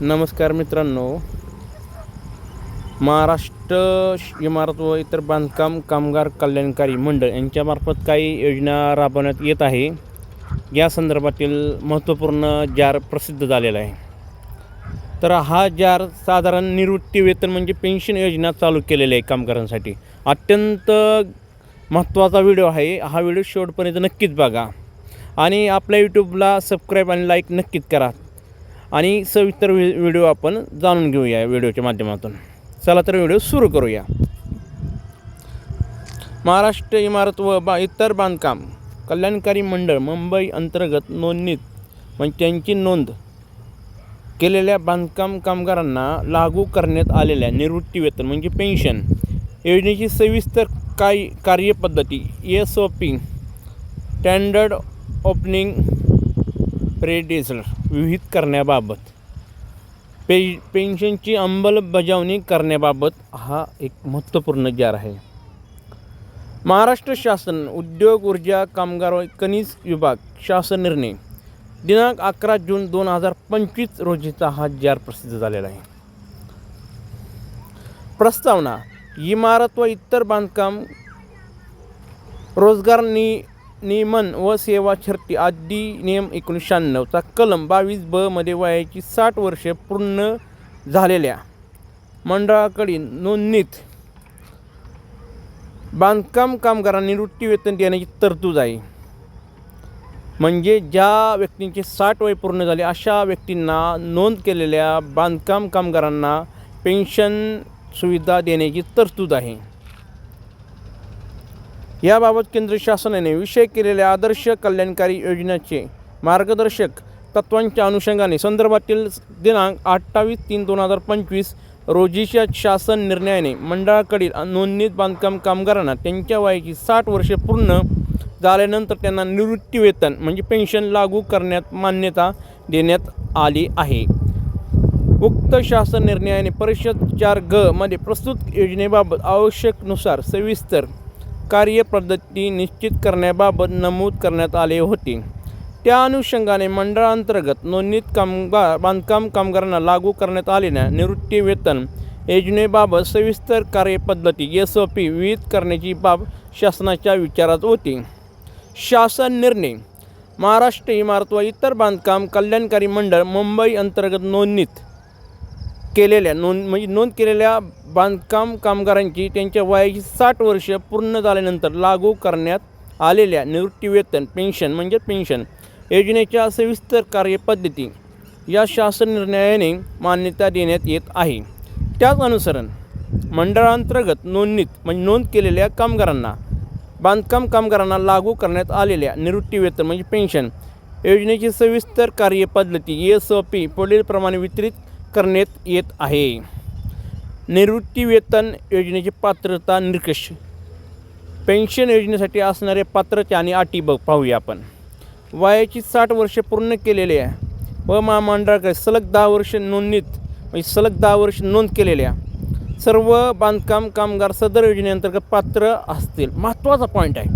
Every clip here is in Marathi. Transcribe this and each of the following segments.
नमस्कार मित्रांनो. महाराष्ट्र श- इमारत व इतर बांधकाम कामगार कल्याणकारी मंडळ यांच्यामार्फत काही योजना राबवण्यात येत आहे. या संदर्भातील महत्त्वपूर्ण जार प्रसिद्ध झालेला आहे. तर हा जार साधारण निवृत्ती वेतन म्हणजे पेन्शन योजना चालू केलेली आहे कामगारांसाठी. अत्यंत महत्त्वाचा व्हिडिओ आहे. हा व्हिडिओ शेवटपर्यंत नक्कीच बघा. आणि आपल्या यूट्यूबला सबस्क्राईब आणि लाईक नक्कीच करा. आणि सविस्तर व्हि व्हिडिओ आपण जाणून घेऊया व्हिडिओच्या माध्यमातून. चला तर व्हिडिओ सुरू करूया. महाराष्ट्र इमारत व बा इतर बांधकाम कल्याणकारी मंडळ मुंबई अंतर्गत नोंदणीत म्हणजे त्यांची नोंद केलेल्या बांधकाम कामगारांना लागू करण्यात आलेल्या निवृत्ती वेतन म्हणजे पेन्शन योजनेची सविस्तर काय कार्यपद्धती S O P standard opening procedure विहित करण्याबाबत. पे पेन्शनची अंमलबजावणी करण्याबाबत हा एक महत्त्वपूर्ण जार आहे. महाराष्ट्र शासन उद्योग ऊर्जा कामगार व खनिज विभाग शासन निर्णय दिनांक अकरा जून दोन हजार पंचवीस रोजीचा हा जार प्रसिद्ध झालेला आहे. प्रस्तावना इमारत व इतर बांधकाम रोजगार नि नियमन व सेवा छत्ती आदी नियम एकोणीसशे शहाण्णवचा कलम बावीस ब मध्ये वयाची साठ वर्षे पूर्ण झालेल्या मंडळाकडील नोंदणीत बांधकाम कामगारांनी निवृत्तीवेतन देण्याची तरतूद आहे. म्हणजे ज्या व्यक्तींचे साठ वय पूर्ण झाले अशा व्यक्तींना नोंद केलेल्या बांधकाम कामगारांना पेन्शन सुविधा देण्याची तरतूद आहे. याबाबत केंद्र शासनाने विषय केलेल्या आदर्श कल्याणकारी योजनेचे मार्गदर्शक तत्वांच्या अनुषंगाने संदर्भातील दिनांक अठ्ठावीस तीन दोन हजार पंचवीस रोजीच्या शासन निर्णयाने मंडळाकडील नोंदणीत बांधकाम कामगारांना त्यांच्या वयाची साठ वर्षे पूर्ण झाल्यानंतर त्यांना निवृत्तीवेतन म्हणजे पेन्शन लागू करण्यात मान्यता देण्यात आली आहे. उक्त शासन निर्णयाने परिषद चार ग मध्ये प्रस्तुत योजनेबाबत आवश्यकनुसार सविस्तर कार्यपद्धती निश्चित करण्याबाबत नमूद करण्यात आले होते. त्या अनुषंगाने मंडळांतर्गत नोंदणीत कामगार बांधकाम कामगारांना लागू करण्यात आलेल्या निवृत्ती वेतन योजनेबाबत सविस्तर कार्यपद्धती एस ओ पी विहित करण्याची बाब शासनाच्या विचारात होती. शासन निर्णय महाराष्ट्र इमारत व इतर बांधकाम कल्याणकारी मंडळ मुंबई अंतर्गत नोंदणीत केलेल्या नोंद म्हणजे नोंद केलेल्या बांधकाम कामगारांची त्यांच्या वयाची साठ वर्ष पूर्ण झाल्यानंतर लागू करण्यात आलेल्या निवृत्तीवेतन पेन्शन म्हणजे पेन्शन योजनेच्या सविस्तर कार्यपद्धती या शासन निर्णयाने मान्यता देण्यात येत आहे. त्याच अनुसरण मंडळांतर्गत नोंदणीत म्हणजे नोंद केलेल्या कामगारांना बांधकाम कामगारांना लागू करण्यात आलेल्या निवृत्तीवेतन म्हणजे पेन्शन योजनेची सविस्तर कार्यपद्धती एस ओ पी पुढीलप्रमाणे वितरित करण्यात येत आहे. निवृत्तीवेतन योजनेची पात्रता निकष. पेन्शन योजनेसाठी असणाऱ्या पात्रता आणि अटी बघ पाहूया आपण. वयाची साठ वर्षे पूर्ण केलेल्या व महामंडळाकडे सलग दहा वर्ष नोंदणीत म्हणजे सलग दहा वर्ष नोंद केलेल्या सर्व बांधकाम कामगार सदर योजनेअंतर्गत पात्र असतील. महत्त्वाचा पॉईंट आहे.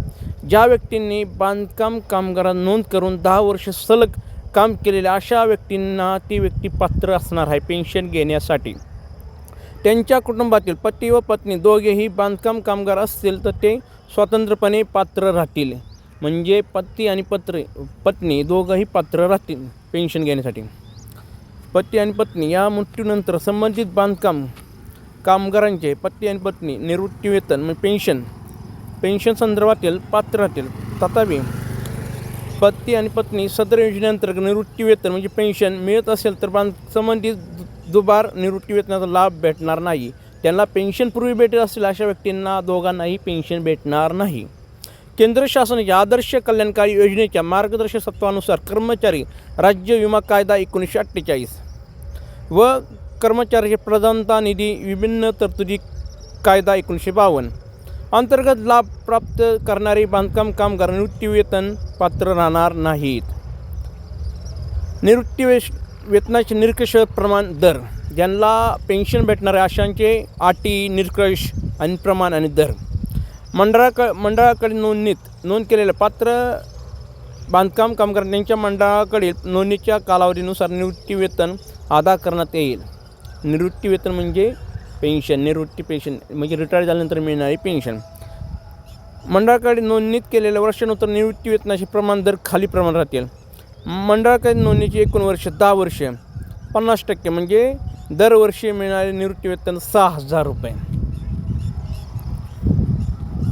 ज्या व्यक्तींनी बांधकाम कामगारात नोंद करून दहा वर्ष सलग काम केलेल्या अशा व्यक्तींना ती व्यक्ती पात्र असणार आहे पेन्शन घेण्यासाठी. त्यांच्या कुटुंबातील पती व पत्नी दोघेही बांधकाम कामगार असतील तर ते स्वतंत्रपणे पात्र राहतील. म्हणजे पती आणि पत्र पत्नी दोघंही पात्र राहतील पेन्शन घेण्यासाठी. पती आणि पत्नी या मृत्यूनंतर संबंधित बांधकाम कामगारांचे पती आणि पत्नी निवृत्तीवेतन म्हणजे पेन्शन पेन्शन संदर्भातील पात्र राहतील. तथापि पती आणि पत्नी सदर योजनेअंतर्गत निवृत्ती वेतन म्हणजे पेन्शन मिळत असेल तर बांध संबंधित दुबार निवृत्ती वेतनाचा लाभ भेटणार नाही. त्यांना पेन्शन पूर्वी भेटत असेल अशा व्यक्तींना दोघांनाही पेन्शन भेटणार नाही. केंद्र शासनाच्या आदर्श कल्याणकारी योजनेच्या मार्गदर्शक तत्वानुसार कर्मचारी राज्य विमा कायदा एकोणीसशे अठ्ठेचाळीस व कर्मचाऱ्याचे प्रधानता निधी विभिन्न तरतुदी कायदा एकोणीसशे बावन्न अंतर्गत लाभ प्राप्त करणारे बांधकाम कामगार निवृत्तीवेतन पात्र राहणार नाहीत. निवृत्तीवेश वेतनाचे निरकष प्रमाण दर. ज्यांना पेन्शन भेटणाऱ्या अशांचे अटी निरकष आणि प्रमाण आणि दर. मंडळाक मंडळाकडे नोंदणीत नोंद केलेल्या पात्र बांधकाम कामगार यांच्या मंडळाकडील नोंदणीच्या कालावधीनुसार निवृत्तीवेतन अदा करण्यात येईल. निवृत्तीवेतन म्हणजे पेन्शन निवृत्ती पेन्शन म्हणजे रिटायर झाल्यानंतर मिळणारी पेन्शन. मंडळाकडे नोंदणीत केलेल्या वर्षानुसार निवृत्ती वेतनाचे प्रमाण दर खाली प्रमाण राहतील. मंडळाकडे नोंदणीची एकूण वर्ष दहा वर्ष पन्नास टक्के म्हणजे दरवर्षी मिळणारे निवृत्ती वेतन सहा हजार रुपये.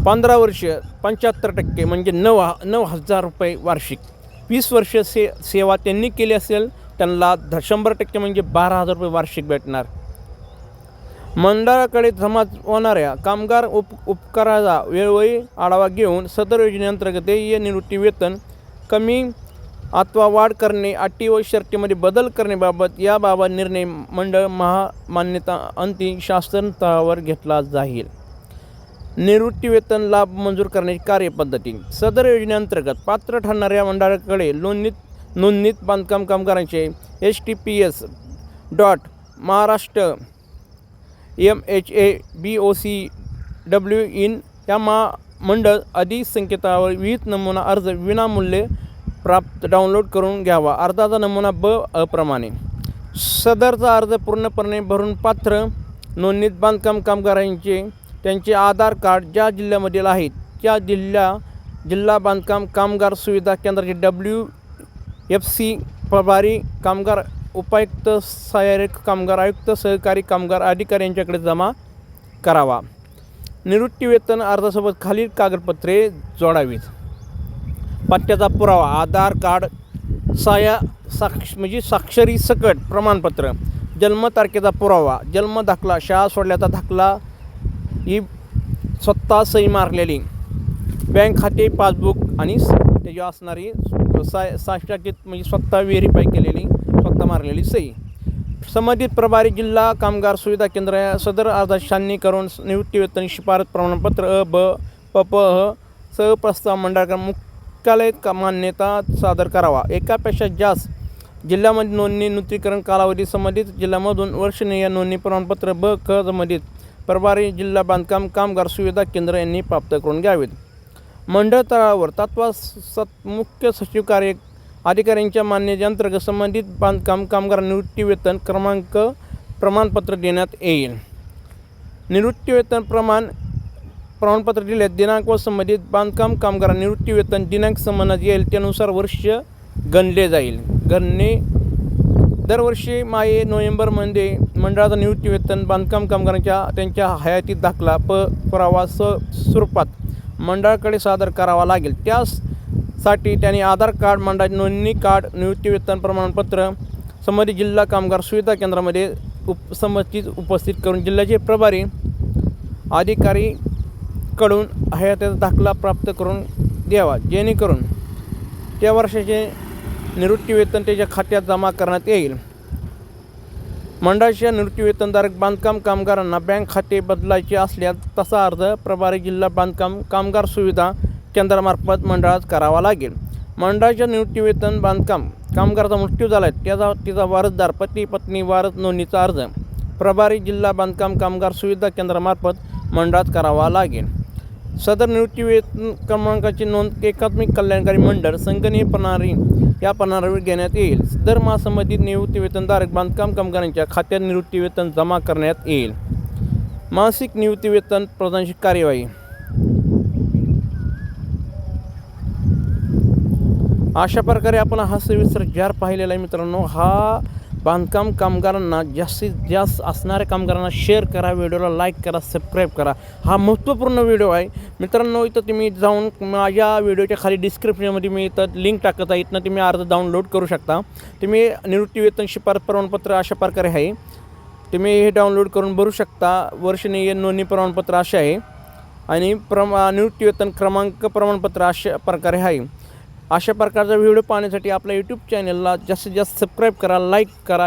पंधरा वर्ष पंच्याहत्तर टक्के म्हणजे नऊ नऊ हजार रुपये वार्षिक. वीस वर्ष से सेवा त्यांनी केली असेल त्यांना द शंभर टक्के म्हणजे बारा हजार रुपये वार्षिक भेटणार. मंडळाकडे जमा होणाऱ्या कामगार उप उपकाराचा वेळोवेळी आढावा घेऊन सदर योजनेअंतर्गत देय निवृत्ती वेतन कमी अथवा वाढ करणे अटी व शर्तीमध्ये बदल करण्याबाबत याबाबत निर्णय मंडळ महामान्यता अंतिम शासन घेतला जाईल. निवृत्तीवेतन लाभ मंजूर करण्याची कार्यपद्धती. सदर योजनेअंतर्गत पात्र ठरणाऱ्या मंडळाकडे नोंदणीत नोंदणीत बांधकाम कामगारांचे H T P S dot Maharashtra M H A B O C W in या मा मंडळ अधिक संकेतावर विविध नमुना अर्ज विनामूल्य प्राप्त डाउनलोड करून घ्यावा. अर्जाचा नमुना ब अप्रमाणे. सदरचा अर्ज पूर्णपणे भरून पात्र नोंदणीत बांधकाम कामगारांचे त्यांचे आधार कार्ड ज्या जिल्ह्यामधील आहेत त्या जिल्हा जिल्हा बांधकाम कामगार सुविधा केंद्राचे डब्ल्यू एफ सी प्रभारी कामगार उपायुक्त सहाय्यक कामगार आयुक्त सहकारी कामगार अधिकारी यांच्याकडे जमा करावा. निवृत्तीवेतन अर्जासोबत खालील कागदपत्रे जोडावीत. पत्त्याचा पुरावा आधार कार्ड साया साक्ष म्हणजे साक्षरी सकट प्रमाणपत्र जन्मतारखेचा पुरावा जन्म दाखला शाळा सोडल्याचा दाखला ही स्वतः सही मारलेली. बँक खाते पासबुक आणि त्याची असणारी सा साष्टाकीत म्हणजे स्वतः व्हेरीफाय केलेली. स्वतः मारलेली सही. संबंधित प्रभारी जिल्हा कामगार सुविधा केंद्र या सदर अर्जाची छाननी करून निवृत्तीवेतन शिफारस प्रमाणपत्र अ ब प प ह स प्रस्ताव मंडळ मुख्यालय का मान्यता सादर करावा. एकापेक्षा जास्त जिल्ह्यामध्ये नोंदणी नूतनीकरण कालावधी संबंधित जिल्ह्यामधून वर्षनीय नोंदणी प्रमाणपत्र ब ख संबंधित प्रभारी जिल्हा बांधकाम कामगार सुविधा केंद्र यांनी प्राप्त करून घ्यावेत. मंडळ तळावर तत्वा सत मुख्य सचिव कार्य अधिकाऱ्यांच्या मान्यते अंतर्गत संबंधित बांधकाम कामगार निवृत्तीवेतन क्रमांक प्रमाणपत्र देण्यात येईल. निवृत्तीवेतन प्रमाण प्रमाणपत्र दिल्यास दिनांक व संबंधित बांधकाम कामगार निवृत्तीवेतन दिनांक संबंधात येईल त्यानुसार वर्ष गणले जाईल. गणने दरवर्षी माये नोव्हेंबरमध्ये मंडळाचं निवृत्तीवेतन बांधकाम कामगारांच्या त्यांच्या हयातीत दाखला प पुरावा स स्वरूपात मंडळाकडे सादर करावा लागेल. त्यास साठी त्यांनी आधार कार्ड मंडळाचे नोंदणी कार्ड निवृत्ती वेतन प्रमाणपत्र संबंधित जिल्हा कामगार सुविधा केंद्रामध्ये उप संबंधित उपस्थित करून जिल्ह्याचे प्रभारी अधिकारीकडून हयातीचा दाखला प्राप्त करून द्यावा जेणेकरून त्या वर्षाचे निवृत्तीवेतन त्याच्या खात्यात जमा करण्यात येईल. मंडळाच्या निवृत्तीवेतनधारक बांधकाम कामगारांना बँक खाते बदलायचे असल्यास तसा अर्ज प्रभारी जिल्हा बांधकाम कामगार सुविधा केंद्रामार्फत मंडळात करावा लागेल. मंडळाच्या निवृत्तीवेतन बांधकाम कामगाराचा मृत्यू झाला आहे त्याचा तिचा वारसदार पती पत्नी वारस नोंदणीचा अर्ज. प्रभारी जिल्हा बांधकाम कामगार सुविधा केंद्रामार्फत मंडळात करावा लागेल. सदर निवृत्तीवेतन क्रमांकाची नोंद एकात्मिक कल्याणकारी मंडळ संगणीय प्रणाली या प्रणालीवर घेण्यात येईल. दर मासंबंधित निवृत्तीवेतनधारक बांधकाम कामगारांच्या खात्यात निवृत्तीवेतन जमा करण्यात येईल. मासिक निवृत्तीवेतन प्रदानची कार्यवाही. अशा प्रकारे आपण हा सविस्तर जार पाहिलेला आहे मित्रांनो. हा बांधकाम कामगारांना जास्तीत जास्त असणाऱ्या कामगारांना शेअर करा व्हिडिओला लाईक करा सबस्क्राईब करा. हा महत्त्वपूर्ण व्हिडिओ आहे. मित्रांनो इथं तुम्ही जाऊन माझ्या व्हिडिओच्या खाली डिस्क्रिप्शनमध्ये मी इथं लिंक टाकत आहे. इथनं तुम्ही अर्ज डाउनलोड करू शकता. तुम्ही निवृत्ती वेतन शिफारस प्रमाणपत्र अशा प्रकारे आहे. तुम्ही हे डाउनलोड करून भरू शकता. वर्षनीय नोंदणी प्रमाणपत्र असे आहे. आणि प्रमा निवृत्ती वेतन क्रमांक प्रमाणपत्र अशा प्रकारे आहे. अशा प्रकारचा व्हिडिओ पाहण्यासाठी आपल्या यूट्यूब चॅनलला जास्तीत जास्त सबस्क्राईब करा लाईक करा.